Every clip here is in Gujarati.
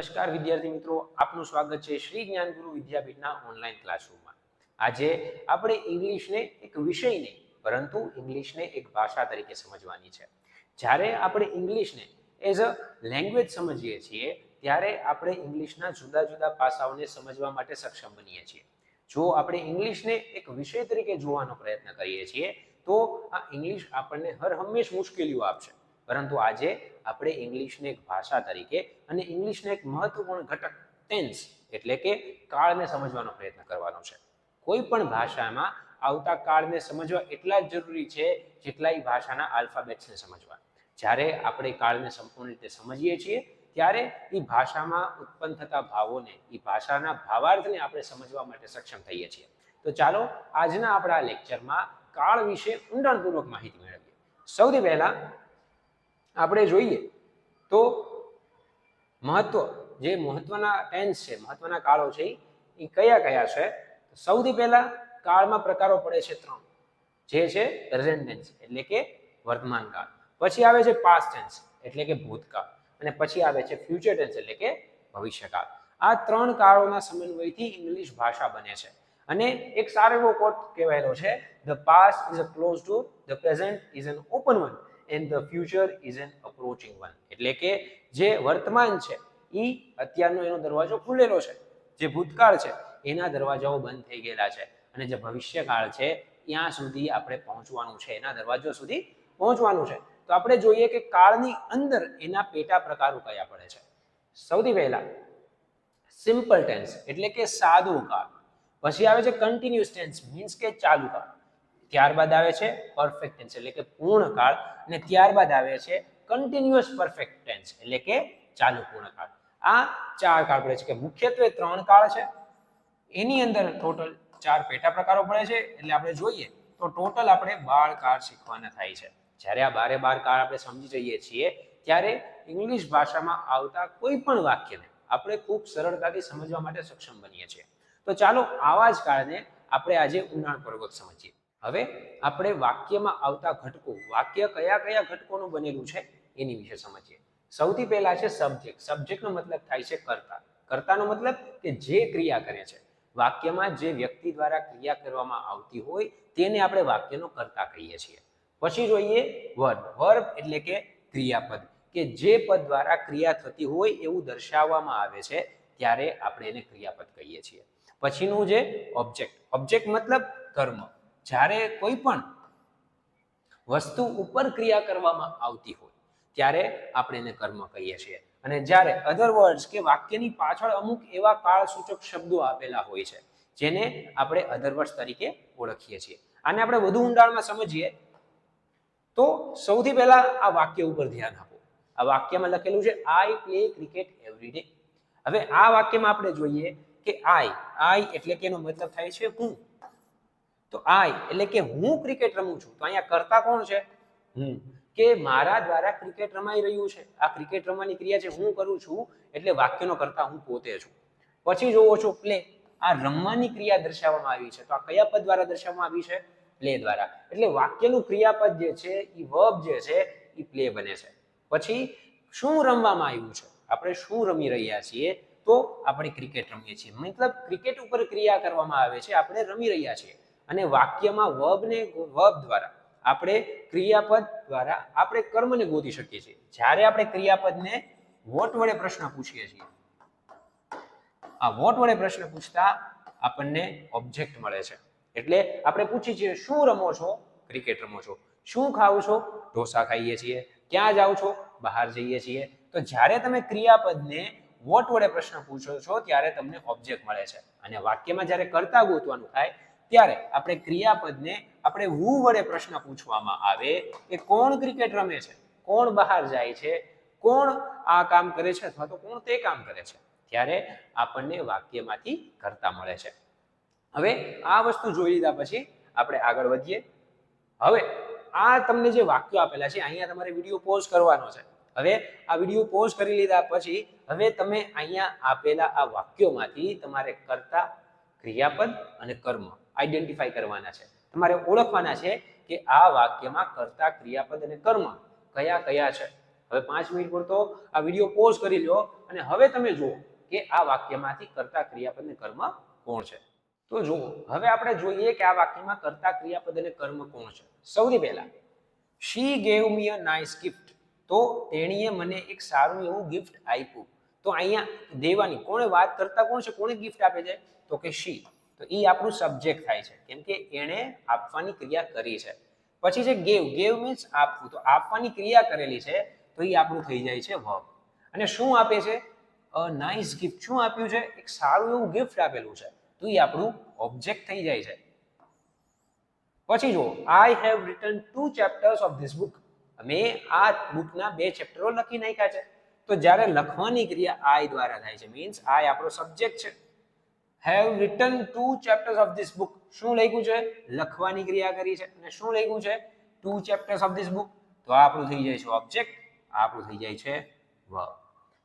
નમસ્કાર વિદ્યાર્થી મિત્રો, આપનું સ્વાગત છે શ્રી જ્ઞાનગુરુ વિદ્યાપીઠના ઓનલાઈન ક્લાસરૂમમાં આજે આપણે ઇંગ્લિશને એક વિષય નહીં, પરંતુ ઇંગ્લિશને એક ભાષા તરીકે સમજવાની છે. જ્યારે આપણે ઇંગ્લિશને એઝ અ લેંગ્વેજ સમજીએ છીએ, ત્યારે આપણે ઇંગ્લિશના જુદા જુદા પાસાઓને સમજવા માટે સક્ષમ બનીએ છીએ. જો આપણે ઇંગ્લિશને એક વિષય તરીકે જોવાનો પ્રયત્ન કરીએ છીએ, તો આ ઇંગ્લિશ આપણને હર હંમેશ મુશ્કેલીઓ આપશે. પરંતુ આજે આપણે ઇંગ્લિશને એક ભાષા તરીકે અને ઇંગ્લિશને એક મહત્વપૂર્ણ ઘટક ટેન્સ એટલે કે કાળને સમજવાનો પ્રયત્ન કરવાનો છે. કોઈ પણ ભાષામાં આવતા કાળને સમજવા એટલા જ જરૂરી છે જેટલા એ ભાષાના આલ્ફાબેટ્સને સમજવા. જ્યારે આપણે કાળને સંપૂર્ણ રીતે સમજીએ છીએ, ત્યારે એ ભાષામાં ઉત્પન્ન થતા ભાવોને એ ભાષાના ભાવાર્થને આપણે સમજવા માટે સક્ષમ થઈએ છીએ. તો ચાલો આજના આપણા લેક્ચરમાં કાળ વિશે ઊંડાણપૂર્વક માહિતી મેળવીએ. સૌથી પહેલા આપણે જોઈએ તો મહત્વ, જે મહત્વના ટેન્સ છે, મહત્વના કાળો છે એ કયા કયા છે? સૌથી પહેલા કાળમાં પ્રકારો પડે છે ત્રણ. જે છે પ્રેઝન્ટ ટેન્સ એટલે કે વર્તમાન કાળ. પછી આવે છે પાસ્ટ ટેન્સ એટલે કે ભૂતકાળ. અને પછી આવે છે ફ્યુચર ટેન્સ એટલે કે ભવિષ્યકાળ. આ ત્રણ કાળોના સમન્વયથી ઇંગ્લિશ ભાષા બને છે. અને એક સારો એવો કોટ કહેવાયેલો છે the past is a close door the present is an open one and the future is an approaching one એટલે કે જે વર્તમાન છે એ અત્યારનો એનો દરવાજો ખુલેલો છે. જે ભૂતકાળ છે, એના દરવાજાઓ બંધ થઈ ગયેલા છે. અને જે ભવિષ્યકાળ છે, ત્યાં સુધી આપણે પહોંચવાનું છે, એના દરવાજો સુધી પહોંચવાનું છે. તો આપણે જોઈએ કે કાળની અંદર એના પેટા પ્રકારો કયા પડે છે. સૌથી પહેલા સિમ્પલ ટેન્સ એટલે કે સાદું કાળ. પછી આવે છે કન્ટિન્યુઅસ ટેન્સ મીન્સ કે ચાલુ કાળ. ત્યારબાદ આવે છે પરફેક્ટ ટેન્સ એટલે કે પૂર્ણ કાળ, અને ત્યારબાદ આવે છે કન્ટિન્યુઅસ પરફેક્ટ ટેન્સ એટલે કે ચાલુ પૂર્ણ કાળ. આ ચાર કાળ પડે છે કે મુખ્યત્વે ત્રણ કાળ છે. એની અંદર ટોટલ ચાર પેટા પ્રકારો પડે છે, એટલે આપણે જોઈએ તો ટોટલ આપણે બાર કાળ શીખવાના થાય છે. જ્યારે આ બારે બાર કાળ આપણે સમજી જઈએ છીએ, ત્યારે ઇંગ્લિશ ભાષામાં આવતા કોઈ પણ વાક્યને આપણે ખૂબ સરળતાથી સમજવા માટે સક્ષમ બનીએ છીએ. તો ચાલો આવા જ કાળને આપણે આજે ઊંડાણપૂર્વક સમજીએ. હવે આપણે વાક્યમાં આવતા ઘટકો, વાક્ય કયા કયા ઘટકોનું બનેલું છે એની વિશે સમજીએ. સૌથી પહેલા છે સબ્જેક્ટ. સબ્જેક્ટનો મતલબ થાય છે કર્તા. કર્તાનો મતલબ કે જે ક્રિયા કરે છે. વાક્યમાં જે વ્યક્તિ દ્વારા ક્રિયા કરવામાં આવતી હોય તેને આપણે વાક્યનો કર્તા કહીએ છીએ. પછી જોઈએ વર્બ. વર્બ એટલે કે ક્રિયાપદ. કે જે પદ દ્વારા ક્રિયા થતી હોય એવું દર્શાવવામાં આવે છે ત્યારે આપણે એને ક્રિયાપદ કહીએ છીએ. પછીનું જે ઓબ્જેક્ટ. ઓબ્જેક્ટ મતલબ કર્મ. જ્યારે કોઈ પણ વસ્તુ ઉપર ક્રિયા કરવામાં આવતી હોય, ત્યારે આપણે એને કર્મ કહીએ છીએ. અને જ્યારે અધર કે વાક્યની પાછળ અમુક એવા કાળ સૂચક શબ્દો આપેલા હોય છે, જેને આપણે અધર વર્ડ્સ તરીકે ઓળખીએ છીએ. આને આપણે વધુ ઊંડાણમાં સમજીએ, તો સૌથી પહેલા આ વાક્ય ઉપર ધ્યાન આપો. આ વાક્યમાં લખેલું છે I play cricket every day હવે આ વાક્યમાં આપણે જોઈએ કે આઈ આઈ એટલે કે એનો મતલબ થાય છે હું. તો આઈ એટલે કે હું ક્રિકેટ રમું છું. તો અહીંયા કરતા કોણ છે? હું. કે મારા દ્વારા ક્રિકેટ રમાઈ રહ્યું છે. આ ક્રિકેટ રમવાની ક્રિયા છે, હું કરું છું એટલે વાક્યનો કરતા હું પોતે છું. પછી જોવો છો, પ્લે. આ રમવાની ક્રિયા દર્શાવવામાં આવી છે. તો આ કયા પદ દ્વારા દર્શાવવામાં આવી છે? પ્લે દ્વારા. એટલે વાક્યનું ક્રિયાપદ જે છે એ વર્બ જે છે એ પ્લે બને છે. પછી શું રમવામાં આવ્યું છે? આપણે શું રમી રહ્યા છીએ? તો આપણે ક્રિકેટ રમીએ છીએ. મતલબ ક્રિકેટ ઉપર ક્રિયા કરવામાં આવે છે. આપણે રમી રહ્યા છીએ. અને વાક્યમાં વર્બને વર્બ દ્વારા આપણે ક્રિયાપદ દ્વારા આપણે કર્મને ગોતી શકીએ છીએ. જ્યારે આપણે ક્રિયાપદને વોટ વડે પ્રશ્ન પૂછીએ છીએ, આ વોટ વડે પ્રશ્ન પૂછતા આપણને ઓબ્જેક્ટ મળે છે. એટલે આપણે પૂછીએ છીએ, શું રમો છો? ક્રિકેટ રમો છો. શું ખાઓ છો? ઢોસા ખાઈએ છીએ. ક્યાં જાઓ છો? બહાર જઈએ છીએ. તો જ્યારે તમે ક્રિયાપદને વોટ વડે પ્રશ્ન પૂછો છો, ત્યારે તમને ઓબ્જેક્ટ મળે છે. અને વાક્યમાં જ્યારે કરતા ગોતવાનું થાય ત્યારે આપણે ક્રિયાપદને આપણે હું વડે પ્રશ્ન પૂછવામાં આવે કે કોણ ક્રિકેટ રમે છે? કોણ બહાર જાય છે? કોણ આ કામ કરે છે અથવા તો કોણ તે કામ કરે છે? ત્યારે આપણને વાક્યમાંથી કરતા મળે છે. હવે આ વસ્તુ જોઈ લીધા પછી આપણે આગળ વધીએ. હવે આ તમને જે વાક્યો આપેલા છે, અહીંયા તમારે વીડિયો પોઝ કરવાનો છે. હવે આ વીડિયો પોઝ કરી લીધા પછી હવે તમે અહીંયા આપેલા આ વાક્યોમાંથી તમારે કરતા ક્રિયાપદ અને કર્મ આઈડેન્ટિફાઈ કરવાના છે. તમારે ઓળખવાના છે કે આ વાક્યમાં કરતા, ક્રિયાપદ અને કર્મ કયા કયા છે. હવે પાંચ મિનિટ પૂરતો આ વીડિયો પોઝ કરી લો અને હવે તમે જુઓ કે આ વાક્યમાંથી કર્તા, ક્રિયાપદ અને કર્મ કોણ છે. તો જુઓ, હવે આપણે જોઈએ કે આ વાક્યમાં કર્તા, ક્રિયાપદ અને કર્મ કોણ છે. સૌથી પહેલા she gave me a nice gift તો તેણીએ મને એક સારું એવું ગિફ્ટ આપ્યું. તો અહીંયા દેવાની કોણે વાત કરતા કોણ છે? કોણે ગિફ્ટ આપે છે? તો કે શી તો એ આપણું સબ્જેક્ટ થાય છે. કેમ કે એણે આપવાની ક્રિયા કરી છે. પછી છે ગેવ ગેવ મીન્સ આપવું. તો આપવાની ક્રિયા કરેલી છે, તો એ આપણું થઈ જાય છે વર્બ અને શું આપે છે? નાઇસ ગિફ્ટ શું આપ્યું છે? એક સારું એવું ગિફ્ટ આપેલું છે, તો એ આપણું ઓબ્જેક્ટ થઈ જાય છે. પછી જો I have written two chapters of this book મેં આ બુકના બે ચેપ્ટરો લખી નાખ્યા છે. તો જ્યારે લખવાની ક્રિયા આઈ દ્વારા થાય છે મીન્સ આઈ આપણો સબ્જેક્ટ છે. Have written two chapters of this book શું લખ્યું છે? લખવાની ક્રિયા કરી છે. અને શું લખ્યું છે? Two chapters of this book તો આપણું થઈ જાય છે ઓબ્જેક્ટ આપણું થઈ જાય છે વર્બ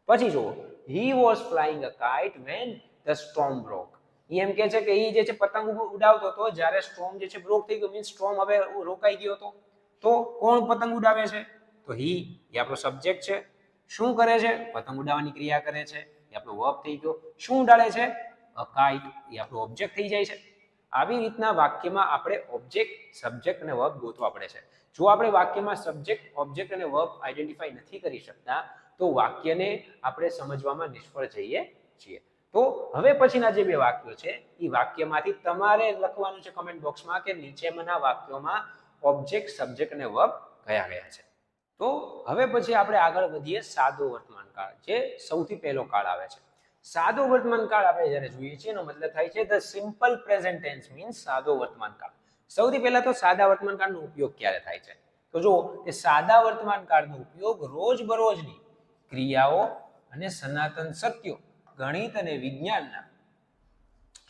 પછી જુઓ he was flying a kite when the storm broke એ એમ કે છે કે એ જે છે પતંગ ઉડાવતો હતો, જ્યારે સ્ટોર્મ જે છે બ્રોક થઈ ગયો મીન્સ સ્ટોર્મ હવે રોકાઈ ગયો હતો. તો કોણ પતંગ ઉડાવે છે? તો હી એ આપણો સબ્જેક્ટ છે. શું કરે છે? પતંગ ઉડાવવાની ક્રિયા કરે છે. એ આપણો વર્બ થઈ ગયો. શું ઉડાડે છે? અ કાઇટ એ આપણો ઓબ્જેક્ટ થઈ જાય છે. આવી રીતના વાક્યમાં આપણે ઓબ્જેક્ટ સબ્જેક્ટ અને વર્બ ગોતવા પડે છે. જો આપણે વાક્યમાં સબ્જેક્ટ ઓબ્જેક્ટ અને વર્બ આઈડેન્ટિફાઈ નથી કરી શકતા, તો વાક્યને આપણે સમજવામાં નિષ્ફળ જઈએ છીએ. તો હવે પછીના જે બે વાક્યો છે એ વાક્યમાંથી તમારે લખવાનું છે કમેન્ટ બોક્સમાં કે નીચેના વાક્યોમાં ઓબ્જેક્ટ સબ્જેક્ટ અને વર્બ કયા કયા છે. તો હવે પછી આપણે આગળ વધીએ સાદો વર્તમાન કાળ, જે સૌથી પહેલો કાળ આવે છે. સાદો વર્તમાન કાળ આપણે જ્યારે જોઈએ છીએ એનો મતલબ થાય છે the simple present tense means સાદો વર્તમાન કાળ. સૌથી પહેલા તો સાદા વર્તમાન કાળનો ઉપયોગ ક્યારે થાય છે? તો જુઓ કે સાદા વર્તમાન કાળનો ઉપયોગ રોજબરોજની ક્રિયાઓ અને સનાતન સત્યો, ગણિત અને વિજ્ઞાનના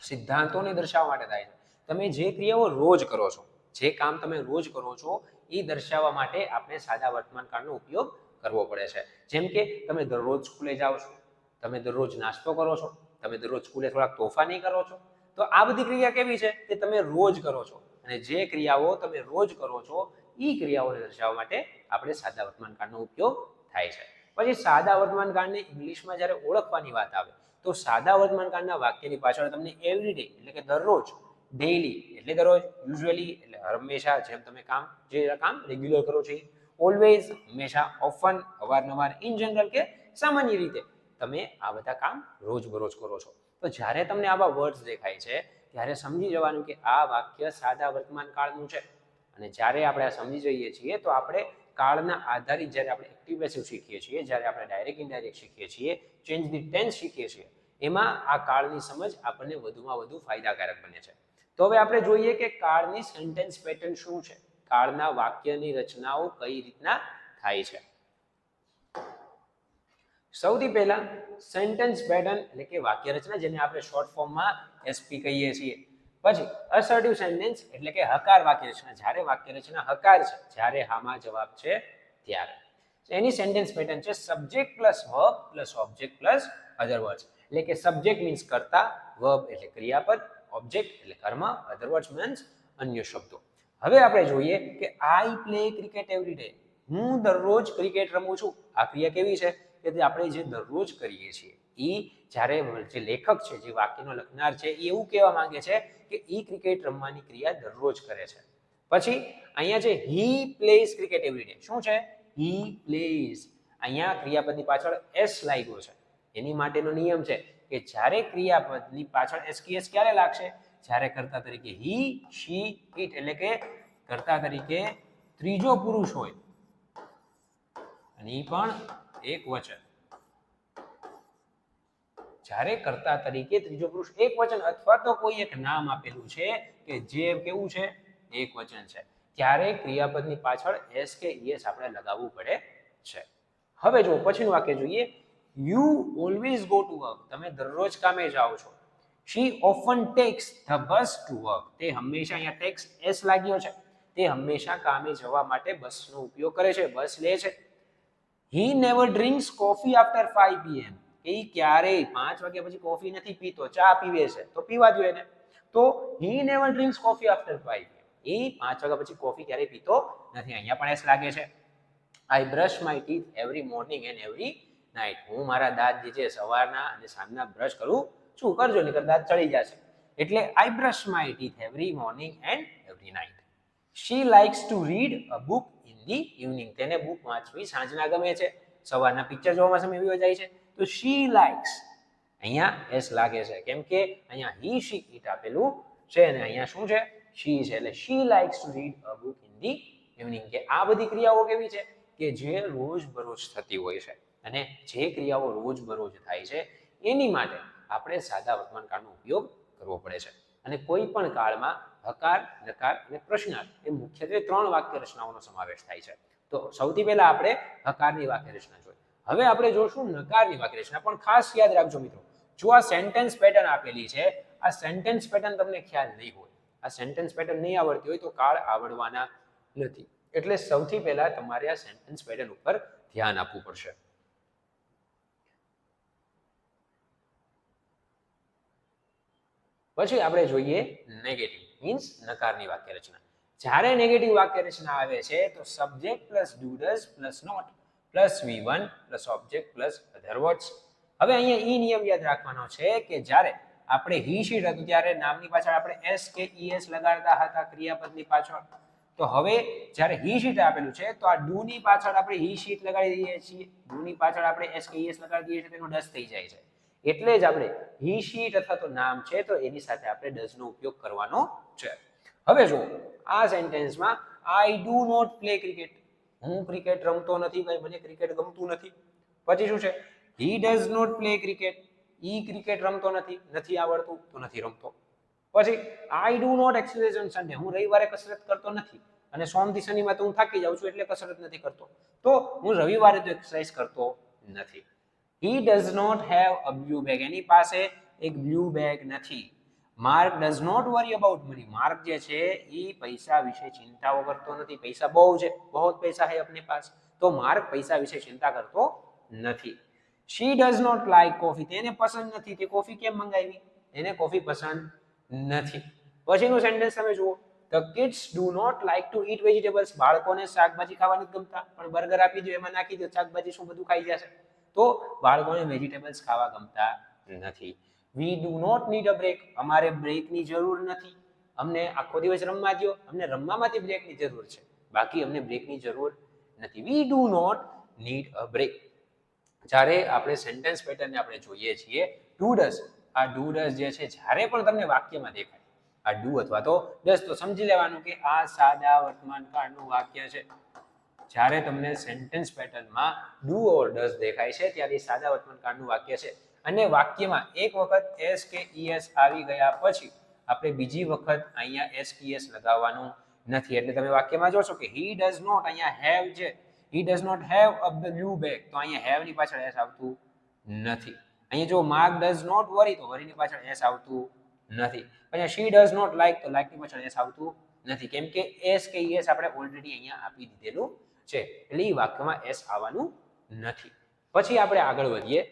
સિદ્ધાંતોને દર્શાવવા માટે થાય છે. તમે જે ક્રિયાઓ રોજ કરો છો, જે કામ તમે રોજ કરો છો, એ દર્શાવવા માટે આપણે સાદા વર્તમાન કાળનો ઉપયોગ કરવો પડે છે. જેમ કે તમે દરરોજ સ્કૂલે જાઓ છો તમે દરરોજ નાસ્તો કરો છો, તમે દરરોજ સ્કૂલે થોડાક તોફાની કરો છો, તો આ બધી ક્રિયા કેવી છે? કે તમે રોજ કરો છો. અને જે ક્રિયાઓ તમે રોજ કરો છો એ ક્રિયાઓને દર્શાવવા માટે આપણે સાદા વર્તમાન કાળનો ઉપયોગ થાય છે. પછી સાદા વર્તમાન કાળને ઇંગ્લિશમાં જ્યારે ઓળખવાની વાત આવે, તો સાદા વર્તમાન કાળના વાક્યની પાછળ તમને એવરીડે એટલે કે દરરોજ ડેઈલી એટલે દરરોજ યુઝ્યુઅલી એટલે હંમેશા જેમ તમે કામ, જે કામ રેગ્યુલર કરો છો ઓલવેઝ હંમેશા ઓફન અવારનવાર ઇન જનરલ કે સામાન્ય રીતે. તમે આ બધા કામ રોજબરોજ કરો છો. તો જ્યારે તમને આવા વર્ડ્સ દેખાય છે, ત્યારે સમજી જવાનું કે આ વાક્ય સાદા વર્તમાન કાળનું છે. અને જ્યારે આપણે આ સમજી જઈએ છીએ, તો આપણે કાળના આધારિત જ્યારે આપણે એક્ટિવ પેસિવ શીખીએ છીએ, જ્યારે આપણે ડાયરેક્ટ ઇનડાયરેક્ટ શીખીએ છીએ ચેન્જ ધી ટેન્સ શીખીએ છીએ, એમાં આ કાળની સમજ આપણને વધુમાં વધુ ફાયદાકારક બને છે. તો હવે આપણે જોઈએ કે કાળની સેન્ટેન્સ પેટર્ન શું છે? કાળના વાક્યની રચનાઓ કઈ રીતના થાય છે? સૌથી પહેલા સેન્ટેન્સ પેટર્ન એટલે કે વાક્ય રચના જેને આપણે શોર્ટ ફોર્મમાં એસપી કહીએ છીએ. પછી અસર્ટિવ સેન્ટેન્સ એટલે કે હકાર વાક્ય રચના જ્યારે વાક્ય રચના હકાર છે, જ્યારે હામાં જવાબ છે ત્યારે. એની સેન્ટેન્સ પેટર્ન છે subject plus verb plus object plus other words એટલે કે સબ્જેક્ટ મીન્સ કરતા વર્બ એટલે ક્રિયાપદ ઓબ્જેક્ટ એટલે કર્મ અધર વર્ડ્સ મીન્સ અન્ય શબ્દો. હવે આપણે જોઈએ કે I play cricket every day હું દરરોજ ક્રિકેટ રમું છું. આ ક્રિયા કેવી છે? કે જે આપણે જે દરરોજ કરીએ છીએ એ જ્યારે જે લેખક છે, જે વાક્યનો લખનાર છે એ એવું કહેવા માંગે છે કે એ ક્રિકેટ રમવાની ક્રિયા દરરોજ કરે છે. પછી અહીંયા છે he plays cricket every day શું છે? હી પ્લેઝ અહીંયા ક્રિયાપદની પાછળ એસ લાગ્યો છે. એની માટેનો નિયમ છે કે જ્યારે ક્રિયાપદની પાછળ એસ કી એસ ક્યારે લાગશે? જ્યારે કર્તા તરીકે હી શી ઇટ એટલે કે કર્તા તરીકે ત્રીજો પુરુષ હોય. અને એ પણ એક વચન. જ્યારે કર્તા તરીકે ત્રીજો પુરુષ એક વચન અથવા તો કોઈ એક નામ આપેલું છે કે જે કેવું છે? એક વચન છે. ત્યારે ક્રિયાપદની પાછળ એસ કે એસ આપણે લગાવવું પડે છે. હવે જો પછીનું વાક્ય જોઈએ. You always go to work તમે દરરોજ કામે જાઓ છો. She often takes the bus to work તે હંમેશા અહીંયા ટેક્સ એસ લાગ્યો છે. તે હંમેશા કામે જવા માટે બસનો ઉપયોગ કરે છે. બસ લે છે. He never drinks coffee after five PM એ ક્યારેય પાંચ વાગ્યા પછી કોફી નથી પીતો, ચા પીવે છે, તો પીવા જોઈએ ને તો he never drinks coffee after five એ પાંચ વાગ્યા પછી કોફી ક્યારેય પીતો નથી. અહીંયા પણ એસ લાગે છે. I brush my teeth every morning and every night હું મારા દાંત જે છે સવારના અને સાંજના બ્રશ કરું છું. કરજો નહીં દાંત ચડી જશે. એટલે I brush my teeth every morning and every night she likes to read a book the evening. તેને બુક વાંચવી સાંજના ગમે છે. સવારના પિક્ચર જોવામાં સમય વિયો જાય છે. તો શી લાઇક્સ? અહીંયા એસ લાગે છે. કેમ કે અહીંયા હી શી ઇટ આપેલું છે અને અહીંયા શું છે? શી છે. એટલે she likes to read a book in the evening. કે આ બધી ક્રિયાઓ કેવી છે? કે જે રોજ બરોજ થતી હોય છે. અને જે ક્રિયાઓ રોજ બરોજ થાય છે, એની માટે આપણે સાદા વર્તમાન કાળનો ઉપયોગ કરવો પડે છે. અને કોઈ પણ કાળમાં હકાર, નકાર અને પ્રશ્નાર્થ એ મુખ્યત્વે ત્રણ વાક્ય રચનાઓનો સમાવેશ થાય છે. તો સૌથી પહેલા આપણે હકારની વાક્ય રચના જોઈ હવે આપણે જોશું નકારની વાક્ય રચના પણ ખાસ યાદ રાખજો મિત્રો, જો આ સેન્ટેન્સ પેટર્ન આપેલી છે, આ સેન્ટેન્સ પેટર્ન તમને ખ્યાલ નહીં હોય, આ સેન્ટેન્સ પેટર્ન નહીં આવડતી હોય તો કાળ આવડવાના નથી. એટલે સૌથી પહેલા તમારે આ સેન્ટેન્સ પેટર્ન ઉપર ધ્યાન આપવું પડશે. પછી આપણે જોઈએ નેગેટિવ મીન્સ નકારની વાક્ય રચના જ્યારે નેગેટિવ વાક્ય રચના આવે છે, તો subject plus do does plus not plus V one plus object plus other words હવે અહીંયા ઈ નિયમ યાદ રાખવાનો છે કે જ્યારે આપણે હી શીટ હતું, ત્યારે નામની પાછળ આપણે એસ કે ઈ એસ લગાડતા હતા ક્રિયાપદની પાછળ. તો હવે જ્યારે હી શીટ આપેલું છે, તો આ ડુ ની પાછળ આપણે હી શીટ લગાડી દઈએ છીએ. ડુ ની પાછળ આપણે એસ કે ઈ એસ લગાડી દઈએ છીએ તેનો ડસ થઈ જાય છે. એટલે જ આપણે હી શીટ અથવા તો નામ છે, તો એની સાથે આપણે ડઝ નો ઉપયોગ કરવાનો છે. હવે જો આ સેન્ટેન્સમાં I do not play cricket હું ક્રિકેટ રમતો નથી, ભાઈ, મને ક્રિકેટ ગમતું નથી. પછી શું છે? He does not play cricket E cricket રમતો નથી નથી આવડતું, તો નથી રમતો. પછી I do not exercise on Sunday હું રવિવારે કસરત કરતો નથી અને સોમથી શનિવાર તો હું થાકી જાઉં છું, એટલે કસરત નથી કરતો. તો હું રવિવારે તો એક્સરસાઇઝ કરતો નથી. He does not have a blue bag એની પાસે એક બ્લુ બેગ નથી. Mark does not worry about money Mark જે છે, એ પૈસા વિશે ચિંતાઓ કરતો નથી. પૈસા બહુ છે. બહુ પૈસા હે અપને પાસ. તો માર્ક પૈસા વિશે ચિંતા કરતો નથી. She does not like coffee તેને પસંદ નથી. તે કોફી કેમ મંગાવી? એને કોફી પસંદ નથી. પછીનું સેન્ટેન્સ તમે જુઓ. The kids do not like to eat vegetables બાળકોને શાકભાજી ખાવા નથી ગમતા. પણ બર્ગર આપી દો, એમાં નાખી દો, શાકભાજી શું બધું ખાઈ જશે? તો બાળકોને વેજીટેબલ્સ ખાવા ગમતા નથી. We do not need a break અમારે બ્રેકની જરૂર નથી. અમને આખો દિવસ રમવા દો અમને રમવામાંથી બ્રેકની જરૂર છે. બાકી અમને બ્રેકની જરૂર નથી. We do not need a break જ્યારે આપણે સેન્ટેન્સ પેટર્નને આપણે જોઈએ છીએ ડુ ડઝ આ ડુ ડસ જે છે, જ્યારે પણ તમને વાક્યમાં દેખાય, આ ડુ અથવા તો ડસ તો સમજી લેવાનું કે આ સાદા વર્તમાન કાળનું વાક્ય છે. જ્યારે તમને સેન્ટેન્સ પેટર્નમાં ડુ ઓર ડઝ દેખાય છે, ત્યારે સાદા વર્તમાનકાળનું વાક્ય છે. અને વાક્યમાં એક વખત એસ કે ઈએસ આવી ગયા પછી આપણે બીજી વખત અહીંયા એસ કે ઈએસ લગાવવાનું નથી. એટલે તમે વાક્યમાં જોશો કે હી ડઝ નોટ અહીંયા હેવ છે. He does not have a blue bag તો અહીંયા હેવની પાછળ એસ આવતું નથી. અહીંયા જો માર્ક ડઝ નોટ વરી તો વરીની પાછળ એસ આવતું નથી. અહીંયા શી ડઝ નોટ લાઈક તો લાઈકની પાછળ એસ આવતું નથી. કેમ કે એસ કે એસ આપણે ઓલરેડી અહીંયા આપી દીધેલું છે. એટલે એ વાક્યમાં એસ આવવાનું નથી. પછી આપણે આગળ વધીએ.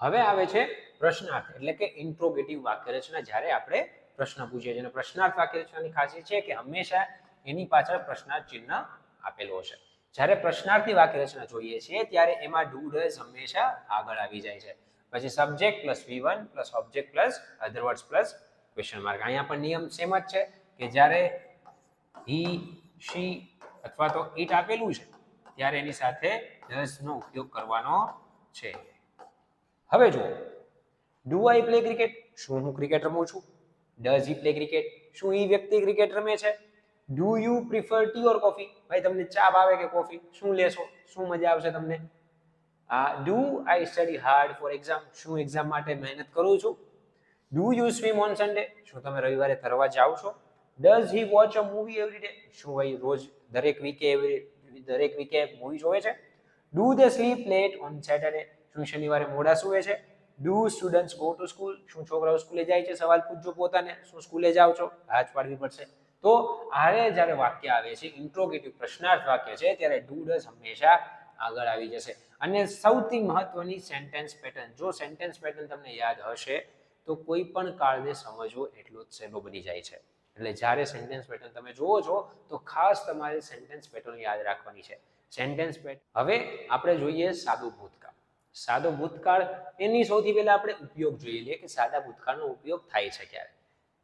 હવે આવે છે પ્રશ્નાર્થ, એટલે કે ઇન્ટ્રોગેટિવ વાક્ય રચના જ્યારે આપણે પ્રશ્ન પૂછીએ છીએ પ્રશ્નાર્થ વાક્ય રચનાની ખાસિયત છે કે હંમેશા એની પાછળ પ્રશ્નાર્થ ચિહ્ન આપેલો હશે. જ્યારે પ્રશ્નાર્થી વાક્ય રચના જોઈએ છીએ, ત્યારે એમાં ડુ હંમેશા આગળ આવી જાય છે. પછી subject plus V one plus object plus other words plus question mark અહીંયા પણ નિયમ સેમ જ છે કે જ્યારે હી શી અથવા તો ઈટ આપેલું છે, ત્યારે એની સાથે ડઝ નો ઉપયોગ કરવાનો છે. હવે જુઓ, ડુ આઈ પ્લે ક્રિકેટ? શું હું ક્રિકેટ રમું છું? Does he play cricket? શું એ વ્યક્તિ ક્રિકેટ રમે છે? Do you prefer tea or coffee? ભાઈ, તમને ચા ભાવે કે કોફી? શું લેશો? શું મજા આવશે તમને? આ do I study hard for exam? શું એક્ઝામ માટે મહેનત કરું છું? Do you swim on Sunday? શું તમે રવિવારે તરવા જાઓ છો? Does he watch a movie every day શું ભાઈ, રોજ દરેક વીકે એવરી દરેક વીકે મૂવી જોવે છે? Do they sleep late on Saturday શું શનિવારે મોડા સુવે છે? Do students go to school શું છોકરાઓ સ્કૂલે જાય છે? સવાલ પૂછજો પોતાને. શું સ્કૂલે જાઓ છો? હાથ પાડવી પડશે. તો આરે જ્યારે વાક્ય આવે છે ઇન્ટ્રોગેટિવ પ્રશ્નાર્થ વાક્ય છે, ત્યારે ડુ ડઝ હંમેશા આગળ આવી જશે. અને સૌથી મહત્વની સેન્ટેન્સ પેટર્ન જો સેન્ટેન્સ પેટર્ન તમને યાદ હશે, તો કોઈ પણ કાળને સમજવો એટલો જ સહેલો બની જાય છે. એટલે જ્યારે સેન્ટેન્સ પેટર્ન તમે જુઓ છો, તો ખાસ તમારે સેન્ટેન્સ પેટર્ન યાદ રાખવાની છે. સેન્ટેન્સ પેટર્ન હવે આપણે જોઈએ સાદું ભૂતકાળ. સાદો ભૂતકાળ એની સૌથી પહેલા આપણે ઉપયોગ જોઈએ લઈએ કે સાદા ભૂતકાળનો ઉપયોગ થાય છે ક્યારે?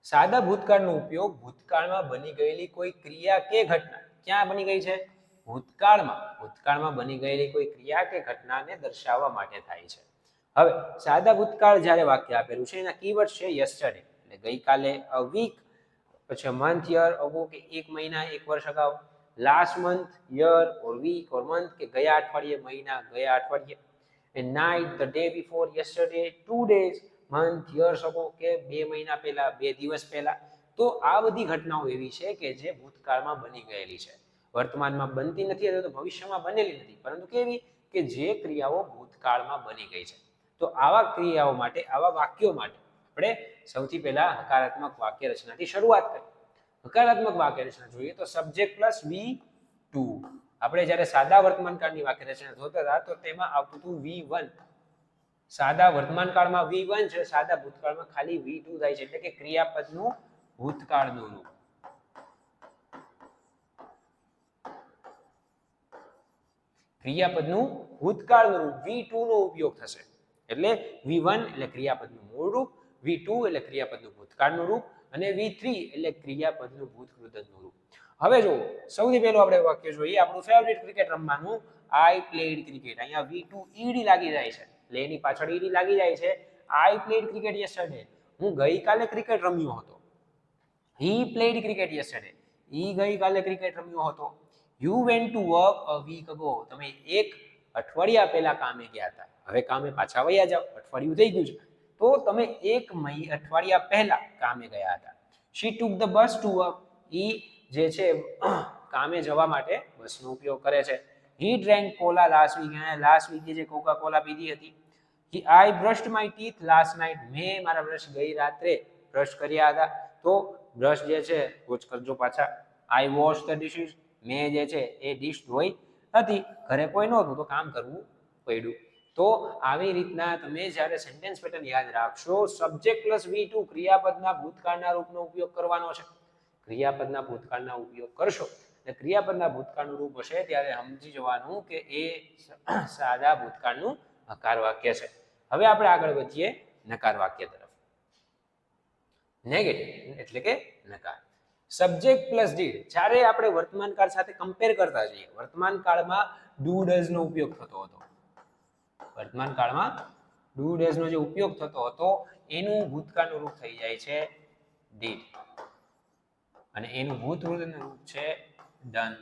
સાદા ભૂતકાળનો ઉપયોગ ભૂતકાળમાં બની ગયેલી કોઈ ક્રિયા કે ઘટના. ક્યાં બની ગઈ છે? ભૂતકાળમાં. ભૂતકાળમાં બની ગયેલી કોઈ ક્રિયા કે ઘટનાને દર્શાવવા માટે થાય છે. હવે, સાદા ભૂતકાળ જ્યારે વાક્ય આપેલું છે, એના કીવર્ડ છે યસ્ટરડે એટલે ગઈકાલે અ વીક પછી મંથ યર અગો કે એક મહિના, એક વર્ષ અગાઉ. Last month year or week or month કે ગયા અઠવાડિયે, મહિના, ગયા અઠવાડિયે. And night the day before yesterday two days month year શકો કે બે મહિના પહેલા, બે દિવસ પહેલા. તો આ બધી ઘટનાઓ એવી છે કે જે ભૂતકાળમાં બની ગયેલી છે. વર્તમાનમાં બનતી નથી, અથવા તો ભવિષ્યમાં બનેલી નથી. પરંતુ કેવી? કે જે ક્રિયાઓ ભૂતકાળમાં બની ગઈ છે. તો આવા ક્રિયાઓ માટે, આવા વાક્યો માટે આપણે સૌથી પહેલા હકારાત્મક વાક્ય રચનાથી શરૂઆત કરીએ હકારાત્મક વાક્ય રચના જોઈએ તો સબ્જેક્ટ પ્લસ વી ટુ આપણે જ્યારે સાદા વર્તમાનકાળની વાક્ય રચના જોતા હતા તો તેમાં આવતું હતું વી વન સાદા વર્તમાનકાળમાં વી વન છે, સાદા ભૂતકાળમાં ખાલી વી ટુ થાય છે. એટલે કે ક્રિયાપદનું ભૂતકાળનું રૂપ. ક્રિયાપદનું ભૂતકાળનું રૂપ. વી ટુ નો ઉપયોગ થશે. એટલે વી વન એટલે ક્રિયાપદનું મૂળ રૂપ. વી ટુ એટલે ક્રિયાપદનું ભૂતકાળનું રૂપ અને વી થ્રી એટલે ક્રિયાપદનું ભૂતકૃતનું રૂપ. હવે જો સૌથી પહેલું આપણે વાક્ય જોઈએ. આપણું ફેવરિટ ક્રિકેટ રમવાનું આઈ પ્લેડ ક્રિકેટ અહીંયા વી ટુ ઈડી લાગી જાય છે. એટલે એની પાછળ ઈડી લાગી જાય છે. આઈ પ્લેડ ક્રિકેટ યસ્ટરડે હું ગઈકાલે ક્રિકેટ રમ્યો હતો. હી પ્લેડ ક્રિકેટ યસ્ટરડે ઈ ગઈકાલે ક્રિકેટ રમ્યો હતો. You went to work a week ago તમે એક અઠવાડિયા પહેલા કામે ગયા હતા. હવે કામે પાછા વયા જાઓ. અઠવાડિયું થઈ ગયું છે. તો તમે એક મહિ અઠવાડિયા પહેલા કામે ગયા હતા. She took the bus to work ઈ જે છે, કામે જવા માટે બસનો ઉપયોગ કરે છે. He drank cola last week એને લાસ્ટ વીકે જે કોકા કોલા પીધી હતી he I brushed my teeth last night મેં મારા બ્રશ ગઈ રાત્રે બ્રશ કર્યા હતા. તો બ્રશ જે છે, રોજ કરજો પાછા. આઈ વોશ ધ ડિશિસ મેં જે છે, એ ડિશ ધોઈ હતી. ઘરે કોઈ નહોતું તો કામ કરવું પડ્યું. તો આવી રીતના તમે જ્યારે સેન્ટેન્સ પેટર્ન યાદ રાખશો સબ્જેક્ટ પ્લસ વી ટુ ક્રિયાપદના ભૂતકાળના રૂપનો ઉપયોગ કરવાનો છે. ક્રિયાપદના ભૂતકાળના ઉપયોગ કરશો. એટલે ક્રિયાપદના ભૂતકાળનું રૂપ હશે ત્યારે સમજી જવાનું કે એ સાદા ભૂતકાળનું હકાર વાક્ય છે. હવે આપણે આગળ વધીએ નકાર વાક્ય તરફ. નેગેટિવ એટલે કે નકાર. સબ્જેક્ટ પ્લસ ડીડ જ્યારે આપણે વર્તમાન કાળ સાથે કમ્પેર કરતા જઈએ વર્તમાન કાળમાં ડુ ડઝનો ઉપયોગ થતો હતો. વર્તમાન કાળમાં ડુ ડઝ નો જે ઉપયોગ થતો હતો, એનું ભૂતકાળનું રૂપ થઈ જાય છે ડીડ. અને એનું ભૂતકાળનું રૂપ છે ડન.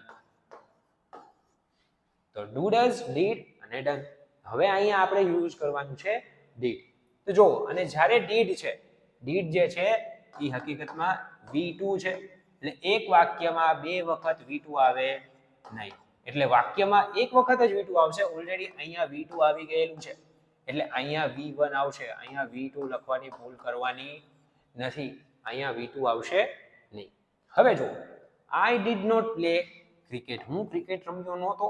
તો ડુ ડઝ ડીડ અને ડન. હવે અહીંયા આપણે યુઝ કરવાનું છે ડીડ. તો જો અને જ્યારે ડીડ છે, ડીડ જે છે એ હકીકતમાં વી છે. એટલે એક વાક્યમાં બે વખત વી આવે નહીં. એટલે વાક્યમાં એક વખત જ વી આવશે. ઓલરેડી અહીંયા વી આવી ગયેલું છે. એટલે અહીંયા વી આવશે. અહીંયા વી લખવાની ભૂલ કરવાની નથી. અહીંયા વી આવશે નહીં. હવે જો I did not play cricket હું ક્રિકેટ રમ્યો નહોતો.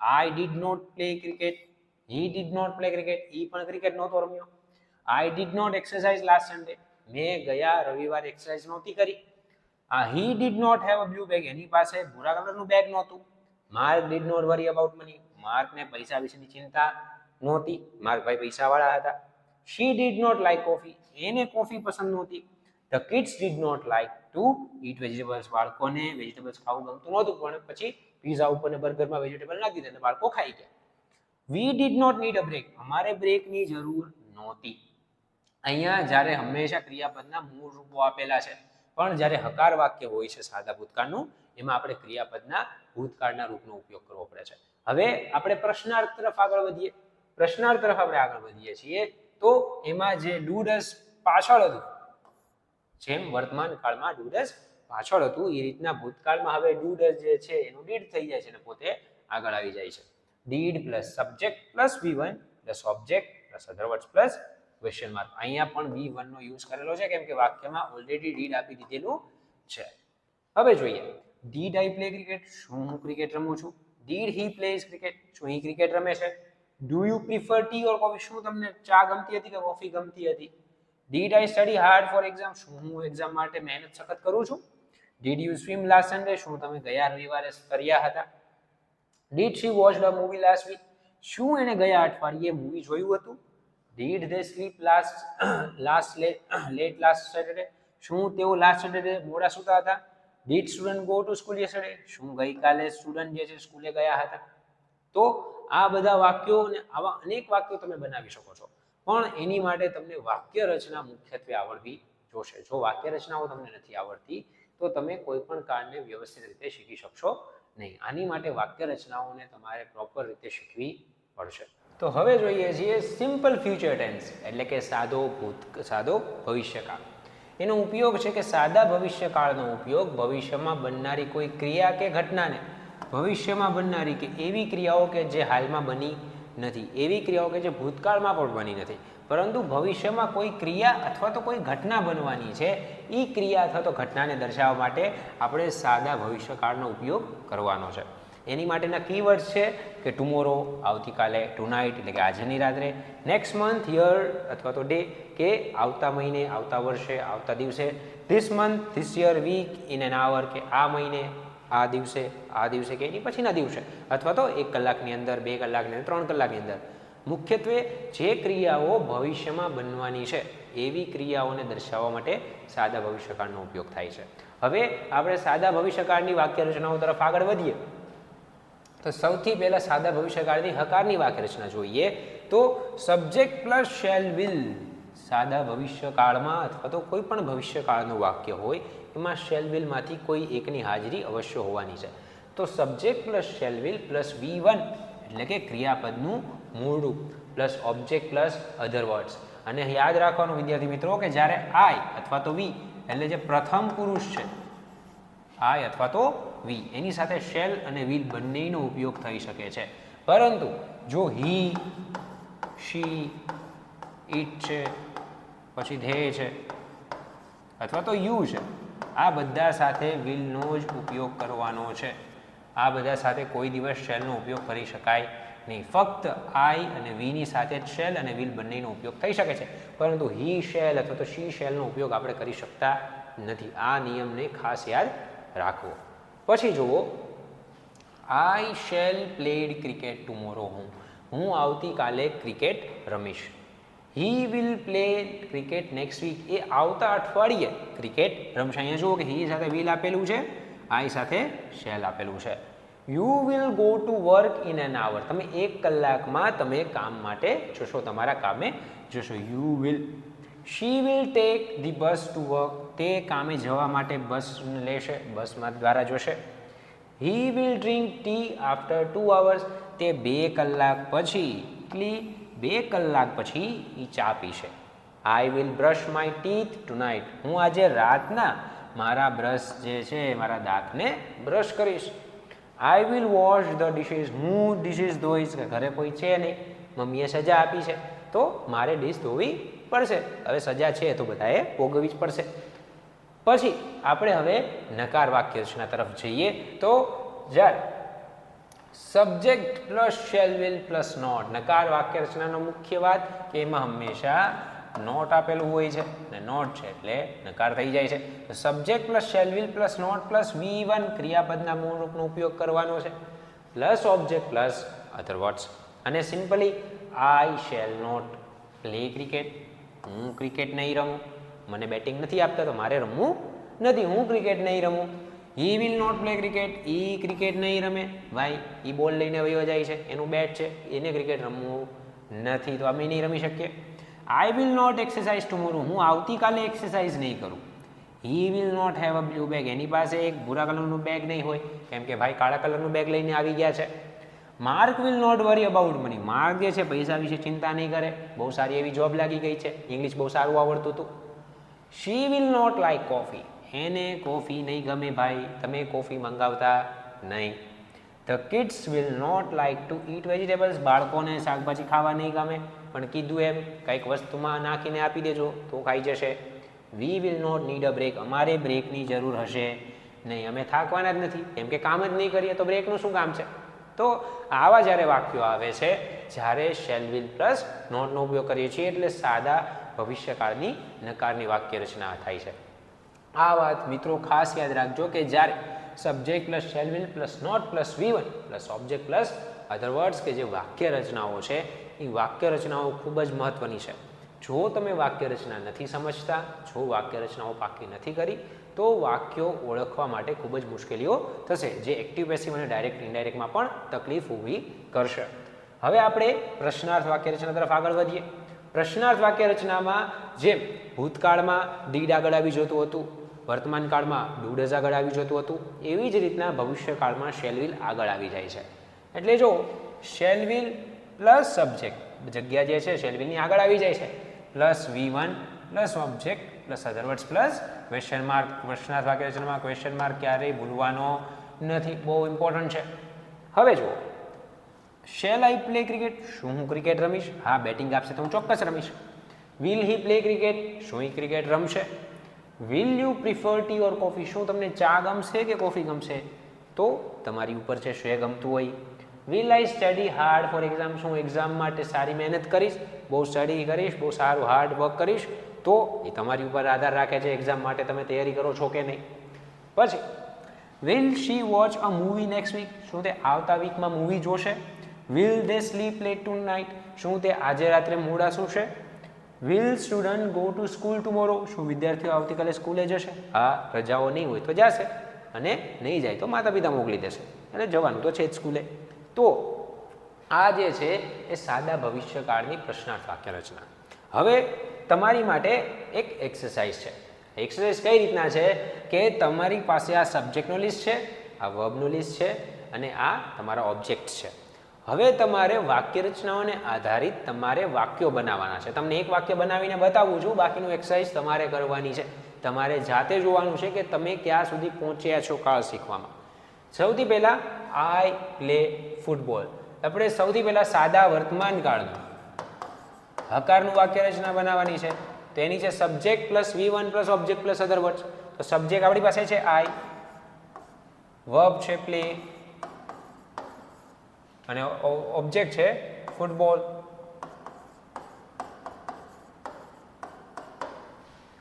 I did not play cricket he did not play cricket ઈ પણ ક્રિકેટ નહોતો રમ્યો. I did not exercise last Sunday મેં ગયા રવિવારે એક્સરસાઇઝ નહોતી કરી. આ he did not have a blue bag એની પાસે ભૂરા કલરનું બેગ નહોતું. Mark did not worry about money માર્કને પૈસા વિશેની ચિંતા નહોતી. માર્ક ભાઈ પૈસાવાળા હતા. She did not like coffee એને કોફી પસંદ નહોતી. The kids did not like to eat vegetables બાળકોને વેજીટેબલ્સ ખાવું ગમતું નહોતું. પણ પછી પીઝા ઉપર ને બર્ગરમાં વેજીટેબલ નાખી દીધા બાળકો ખાઈ ગયા. We did not need a break અમારે બ્રેકની જરૂર નહોતી. અહીંયા જ્યારે હંમેશા ક્રિયાપદના મૂળ રૂપો આપેલા છે. પણ જ્યારે હકાર વાક્ય હોય છે સાદા ભૂતકાળનું એમાં આપણે ક્રિયાપદના ભૂતકાળના રૂપનો ઉપયોગ કરવો પડે છે. હવે આપણે પ્રશ્નાર્થ તરફ આગળ વધીએ. પ્રશ્નાર્થ તરફ આપણે આગળ વધીએ છીએ તો એમાં જે ડુડસ પાછળ હતું, જેમ વર્તમાન કાળમાં ડુડસ પાછળ હતું, એ રીતના ભૂતકાળમાં હવે ડુડસ જે છે એનું ડીડ થઈ જાય છે અને પોતે આગળ આવી જાય છે. Did plus subject plus V one plus object plus other words plus question mark. અહીંયા પણ વી વન નો યુઝ કરેલો છે, કેમ કે વાક્યમાં ઓલરેડી ડીડ આપી દીધેલું છે. હવે જોઈએ. ડીડ આઈ પ્લે ક્રિકેટ શું હું ક્રિકેટ રમું છું? ડીડ હી પ્લેઝ ક્રિકેટ શું હી ક્રિકેટ રમે છે? Do you prefer tea or coffee શું તમને ચા ગમતી હતી કે કોફી ગમતી હતી? Did I study hard for exam શું હું એક્ઝામ માટે મહેનત સખત કરું છું? Did you swim last Sunday શું તમે ગયા રવિવારે કર્યા હતા? Did she watch the movie last week શું એણે ગયા અઠવાડિયે મૂવી જોયું હતું? Did they sleep last last late last Saturday શું તેઓ લાસ્ટ સેટરડે મોડા સૂતા હતા? Did student go to school yesterday શું ગઈકાલે સ્ટુડન્ટ જે છે સ્કૂલે ગયા હતા? તો આ બધા વાક્યો અને આવા અનેક વાક્યો તમે બનાવી શકો છો. પણ એની માટે તમને વાક્ય રચના મુખ્યત્વે આવડવી જોશે. જો વાક્ય રચનાઓ તમને નથી આવડતી, તો તમે કોઈ પણ કાર્ડને વ્યવસ્થિત રીતે શીખી શકશો નહીં. આની માટે વાક્ય રચનાઓને તમારે પ્રોપર રીતે શીખવી પડશે. તો હવે જોઈએ છીએ સિમ્પલ ફ્યુચર ટેન્સ એટલે કે સાદો ભૂત, સાદો ભવિષ્યકાળ. એનો ઉપયોગ છે કે સાદા ભવિષ્યકાળનો ઉપયોગ, ભવિષ્યમાં બનનારી કોઈ ક્રિયા કે ઘટનાને, ભવિષ્યમાં બનનારી કે એવી ક્રિયાઓ કે જે હાલમાં બની નથી, એવી ક્રિયાઓ કે જે ભૂતકાળમાં પણ બની નથી. પરંતુ ભવિષ્યમાં કોઈ ક્રિયા અથવા તો કોઈ ઘટના બનવાની છે એ ક્રિયા અથવા તો ઘટનાને દર્શાવવા માટે આપણે સાદા ભવિષ્યકાળનો ઉપયોગ કરવાનો છે. એની માટેના કીવર્ડ્સ છે કે ટુમોરો આવતીકાલે ટુનાઇટ એટલે કે આજની રાત્રે નેક્સ્ટ મંથ યર અથવા તો ડે કે આવતા મહિને, આવતા વર્ષે, આવતા દિવસે this month this year week in an hour કે આ મહિને, આ દિવસે આ દિવસે, કે એની પછીના દિવસે, અથવા તો એક કલાકની અંદર, બે કલાકની અંદર, ત્રણ કલાકની અંદર. મુખ્યત્વે જે ક્રિયાઓ ભવિષ્યમાં બનવાની છે, એવી ક્રિયાઓને દર્શાવવા માટે સાદા ભવિષ્યકાળનો ઉપયોગ થાય છે. હવે આપણે સાદા ભવિષ્યકાળની વાક્ય રચનાઓ તરફ આગળ વધીએ. તો સૌથી પહેલા સાદા ભવિષ્યકાળની હકારની વાક્ય રચના જોઈએ. તો સબ્જેક્ટ પ્લસ શેલ વિલ સાદા ભવિષ્યકાળમાં અથવા તો કોઈ પણ ભવિષ્યકાળનું વાક્ય હોય, એમાં શેલ વિલમાંથી કોઈ એકની હાજરી અવશ્ય હોવાની છે. તો subject plus shall will plus V one એટલે કે ક્રિયાપદનું મૂળ રૂપ plus object plus other words અને યાદ રાખવાનું, વિદ્યાર્થી મિત્રો, કે જ્યારે આઈ અથવા તો વી એટલે જે પ્રથમ પુરુષ છે આઈ અથવા તો વી. એની સાથે શેલ અને વિલ બંનેનો ઉપયોગ થઈ શકે છે. પરંતુ જો હી, શી ઇટ છે, પછી ધેય છે, અથવા તો યુ છે, આ બધા સાથે વિલનો જ ઉપયોગ કરવાનો છે. આ બધા સાથે કોઈ દિવસ શેલનો ઉપયોગ કરી શકાય નહીં. ફક્ત આઈ અને વીની સાથે જ શેલ અને વિલ બંનેનો ઉપયોગ થઈ શકે છે. પરંતુ હી શેલ અથવા તો શી શેલનો ઉપયોગ આપણે કરી શકતા નથી. આ નિયમને ખાસ યાદ રાખવો. પછી જુઓ I shall played cricket tomorrow હું હું આવતીકાલે cricket રમીશ. He will play cricket next week એ આવતા અઠવાડિયે ક્રિકેટ રમશે. અહીંયા જુઓ કે હી સાથે વિલ આપેલું છે આઈ સાથે શેલ આપેલું છે. You will go to work in an hour તમે એક કલાકમાં તમે કામ માટે જશો, તમારા કામે જશો. You will she will take the bus to work તે કામે જવા માટે બસ લેશે બસમાં દ્વારા જોશે. He will drink tea after two hours તે બે કલાક પછી, એટલી બે કલાક પછી એ ચા પીશે. I will brush my teeth tonight હું આજે રાતના મારા બ્રશ જે છે, મારા દાંતને બ્રશ કરીશ. I will wash the dishes હું ડિશિસ ધોઈશ, કે ઘરે કોઈ છે નહીં. મમ્મીએ સજા આપી છે. તો મારે ડિશ ધોવી પડશે. હવે સજા છે તો બધાએ ભોગવવી જ પડશે. પછી આપણે હવે નકાર વાક્ય રચના તરફ જઈએ તો જ્યારે subject plus shall will plus not નકાર વાક્ય રચનાનો મુખ્ય વાત કે એમાં હંમેશા નોટ આપેલું હોય છે અને નોટ છે એટલે નકાર થઈ જાય છે. તો subject plus shall will plus not plus V one ક્રિયાપદના મૂળ રૂપનો ઉપયોગ કરવાનો છે. Plus object plus other words અને simply I shall not play cricket હું ક્રિકેટ નહીં રમું. મને બેટિંગ નથી આપતા તો મારે રમવું નથી. હું ક્રિકેટ નહીં રમું. He will not play cricket E cricket નહીં રમે. ભાઈ ઈ બોલ લઈને વયો જાય છે. એનું બેટ છે. એને ક્રિકેટ રમવું નથી. તો અમે નહીં રમી શકીએ. I will not exercise tomorrow હું આવતીકાલે એક્સરસાઇઝ નહીં કરું. He will not have a blue bag એની પાસે એક ભૂરા કલરનું બેગ નહીં હોય. કેમ કે ભાઈ કાળા કલરનું બેગ લઈને આવી ગયા છે. Mark will not worry about money Mark જે છે, પૈસા વિશે ચિંતા નહીં કરે. બહુ સારી એવી જોબ લાગી ગઈ છે. ઇંગ્લિશ બહુ સારું આવડતું હતું. She will not like coffee એને કોફી નહીં ગમે ભાઈ. તમે કોફી મંગાવતા નહીં. The kids will not like to eat vegetables બાળકોને શાકભાજી ખાવા નહીં ગમે. પણ કીધું એમ, કંઈક વસ્તુમાં નાખીને આપી દેજો, તો ખાઈ જશે. We will not need a break અમારે બ્રેકની જરૂર હશે નહીં. અમે થાકવાના જ નથી. કેમ કે કામ જ નહીં કરીએ તો બ્રેકનું શું કામ છે? તો આવા જ્યારે વાક્યો આવે છે, જ્યારે શેલ વિલ પ્લસ નોટનો ઉપયોગ કરીએ છીએ, એટલે સાદા ભવિષ્યકાળની નકારની વાક્ય રચના થાય છે. આ વાત મિત્રો ખાસ યાદ રાખજો કે જ્યારે subject plus shall will plus not plus V one plus object plus other words કે જે વાક્ય રચનાઓ છે, એ વાક્ય રચનાઓ ખૂબ જ મહત્ત્વની છે. જો તમે વાક્ય રચના નથી સમજતા, જો વાક્ય રચનાઓ પાકી નથી કરી, તો વાક્યો ઓળખવા માટે ખૂબ જ મુશ્કેલીઓ થશે, જે એક્ટિવ પેસિવ અને ડાયરેક્ટ ઇનડાયરેક્ટમાં પણ તકલીફ ઊભી કરશે. હવે આપણે પ્રશ્નાર્થ વાક્ય રચના તરફ આગળ વધીએ. પ્રશ્નાર્થ વાક્ય રચનામાં જેમ ભૂતકાળમાં દીડ આગળ આવી જતું હતું વર્તમાન કાળમાં આગળ આવી જતું હતું, એવી જ રીતના ભવિષ્યકાળમાં શેલવિલ આગળ આવી જાય છે. એટલે જો શેલ વિલ પ્લસ સબ્જેક્ટ, જગ્યા જે છે શેલવિલની આગળ આવી જાય છે. Plus V one, plus object, plus other words, plus question mark પ્રશ્નાર્થ વાક્ય રચનામાં ક્વેશ્ચન માર્ક ક્યારેય ભૂલવાનો નથી. બહુ ઇમ્પોર્ટન્ટ છે. હવે જુઓ શેલ આઈ પ્લે ક્રિકેટ શું હું ક્રિકેટ રમીશ? હા બેટિંગ આપશે તો હું ચોક્કસ રમીશ. વિલ હી પ્લે ક્રિકેટ શું એ ક્રિકેટ રમશે? Will you prefer tea or coffee શું તમને ચા ગમશે કે કોફી ગમશે? તો તમારી ઉપર છે શું ગમતું હોય. Will I study hard for exam શું એક્ઝામ માટે સારી મહેનત કરીશ? બહુ સ્ટડી કરીશ, બહુ સારું હાર્ડ વર્ક કરીશ, તો એ તમારી ઉપર આધાર રાખે છે એક્ઝામ માટે તમે તૈયારી કરો છો કે નહીં. પછી will she watch a movie next week શું તે આવતા વીકમાં મૂવી જોશે? Will they sleep late tonight શું તે આજે રાત્રે મોડા સૂશે will student go to school tomorrow શું વિદ્યાર્થીઓ આવતીકાલે સ્કૂલે જશે? હા, રજાઓ નહીં હોય તો જશે અને નહીં જાય તો માતા પિતા મોકલી દેશે એટલે જવાનું તો છે જ સ્કૂલે. તો આ જે છે એ સાદા ભવિષ્યકાળની પ્રશ્નાર્થ વાક્ય રચના હવે તમારી માટે એક એક્સરસાઇઝ છે. એક્સરસાઇઝ કઈ રીતના છે? કે તમારી પાસે આ સબ્જેક્ટનો લિસ્ટ છે, આ વર્બનો લિસ્ટ છે અને આ તમારા ઓબ્જેક્ટ છે. હવે તમારે વાક્ય રચનાઓને આધારિત તમારે વાક્યો બનાવવાના છે. તમને એક વાક્ય બનાવીને બતાવું છું, બાકીનું એક્સરસાઇઝ તમારે કરવાની છે. તમારે જાતે જોવાનું છે કે તમે ક્યાં સુધી પહોંચ્યા છો કાળ શીખવામાં. સૌથી પહેલાં આઈ પ્લે ફૂટબોલ આપણે સૌથી પહેલાં સાદા વર્તમાન કાળનું, હકારનું વાક્ય રચના બનાવવાની છે. તો એની છે subject plus V one plus object plus other words તો સબ્જેક્ટ આપણી પાસે છે આઈ વર્બ છે પ્લે અને ઓબ્જેક્ટ છે ફૂટબોલ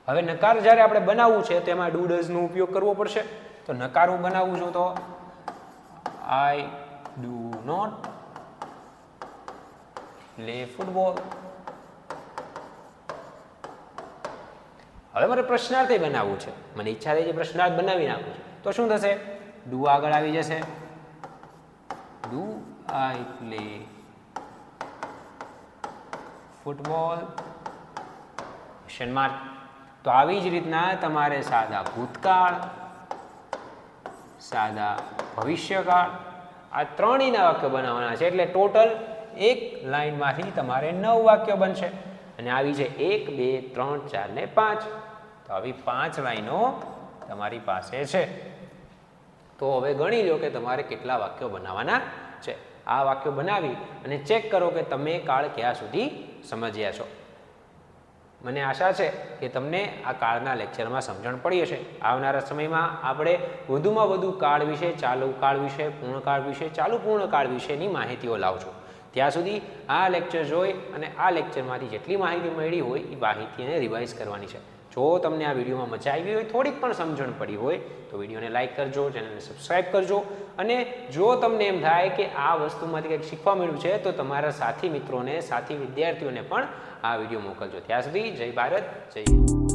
હવે નકાર જ્યારે આપણે બનાવવું છે, તો એમાં ડુ ડઝનો ઉપયોગ કરવો પડશે. તો નકાર હું બનાવું છું તો I do not play football હવે મારે પ્રશ્નાર્થે બનાવવું છે. મને ઈચ્છા થઈ છે પ્રશ્નાર્થ બનાવી નાખું તો શું થશે? ડુ આગળ આવી જશે. I play football question mark. તો આવી જ રીતના તમારે સાદા ભૂતકાળ, સાદા ભવિષ્યકાળ, આ ત્રણેયના વાક્યો બનાવવાના છે. એટલે ટોટલ એક લાઈનમાંથી તમારે નવ વાક્યો બનશે. અને આવી છે એક, બે, ત્રણ, ચાર ને પાંચ. તો આવી પાંચ લાઈનો તમારી પાસે છે. તો હવે ગણી લો કે તમારે કેટલા વાક્યો બનાવવાના આ વાક્યો બનાવી અને ચેક કરો કે તમે કાળ ક્યાં સુધી સમજ્યા છો. મને આશા છે કે તમને આ કાળના લેક્ચરમાં સમજણ પડી હશે. આવનારા સમયમાં આપણે વધુમાં વધુ કાળ વિશે, ચાલુ કાળ વિશે પૂર્ણકાળ વિશે, ચાલુ પૂર્ણકાળ વિશેની માહિતીઓ લાવજો ત્યાં સુધી આ લેક્ચર જોઈ અને આ લેક્ચરમાંથી જેટલી માહિતી મળી હોય એ માહિતીને રિવાઇઝ કરવાની છે. જો તમને આ વિડીયોમાં મજા આવી હોય, થોડીક પણ સમજણ પડી હોય, તો વિડીયોને લાઇક કરજો, ચેનલને સબસ્ક્રાઇબ કરજો. અને જો તમને એમ થાય કે આ વસ્તુમાંથી કંઈક શીખવા મળ્યું છે, તો તમારા સાથી મિત્રોને, સાથી વિદ્યાર્થીઓને પણ આ વીડિયો મોકલજો. ત્યાં સુધી જય ભારત, જય